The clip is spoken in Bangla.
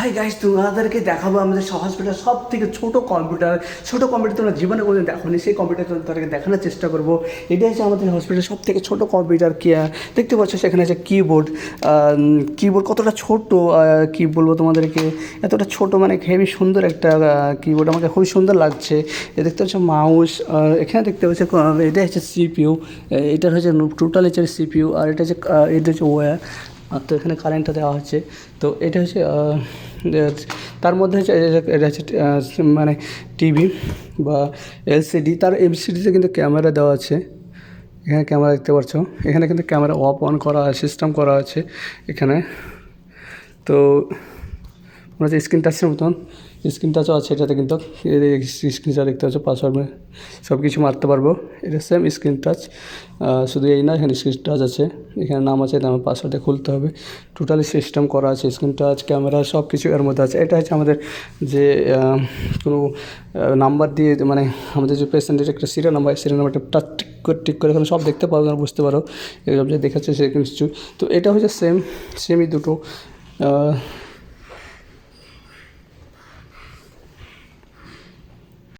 হাই গাইস তোমাদেরকে দেখাবো আমাদের হসপিটাল সব থেকে ছোট কম্পিউটার ছোট কম্পিউটার তোমরা জীবনে কোনোদিন দেখোনি সেই কম্পিউটার তোমাদেরকে দেখানোর চেষ্টা করব। এটা হচ্ছে আমাদের হসপিটাল সব থেকে ছোট কম্পিউটার কি আহ, দেখতে পাচ্ছ সেখানে আছে কিবোর্ড কিবোর্ড কতটা ছোট কি বলব তোমাদেরকে? এতটা ছোট মানে হেভি সুন্দর একটা কিবোর্ড আমাকে খুবই সুন্দর লাগছে। এ দেখতে পাচ্ছ মাউস এখানে দেখতে পাচ্ছ এটা হচ্ছে সিপিইউ এটা হচ্ছে টোটাল হচ্ছে সিপিউ আর এটা হচ্ছে এটা হচ্ছে ওয়্যার তো এখানে কারেন্টটা দেওয়া হচ্ছে। তো এটা হচ্ছে তার মধ্যে মানে টিভি বা এলসিডি, তার এলসিডিতে কিন্তু ক্যামেরা দেওয়া আছে। এখানে ক্যামেরা দেখতে পাচ্ছ। এখানে কিন্তু ক্যামেরা অফ অন করা, সিস্টেম করা আছে এখানে। তো মনে হচ্ছে স্ক্রিন টাচের মতন স্ক্রিন টাচও আছে এটাতে কিন্তু স্ক্রিন টাচ দেখতে পাচ্ছ পাসওয়ার্ড সব কিছু মারতে পারব। এটা সেম স্ক্রিন টাচ শুধু এই না, এখানে স্ক্রিন টাচ আছে। এখানে নাম আছে আমার পাসওয়ার্ডে খুলতে হবে। টোটালি সিস্টেম করা আছে স্ক্রিন টাচ ক্যামেরা সব কিছু এর মধ্যে আছে। এটা হচ্ছে আমাদের যে কোনো নাম্বার দিয়ে মানে আমাদের যে পেশেন্টের একটা সিরিয়াল নাম্বার সিরিয়াল নাম্বারটা টাচ টিক করে টিক করে এখানে সব দেখতে পারো বুঝতে পারো। এরকম যে দেখাচ্ছে, সেরকম কিছু। তো এটা হচ্ছে সেম সেমই দুটো।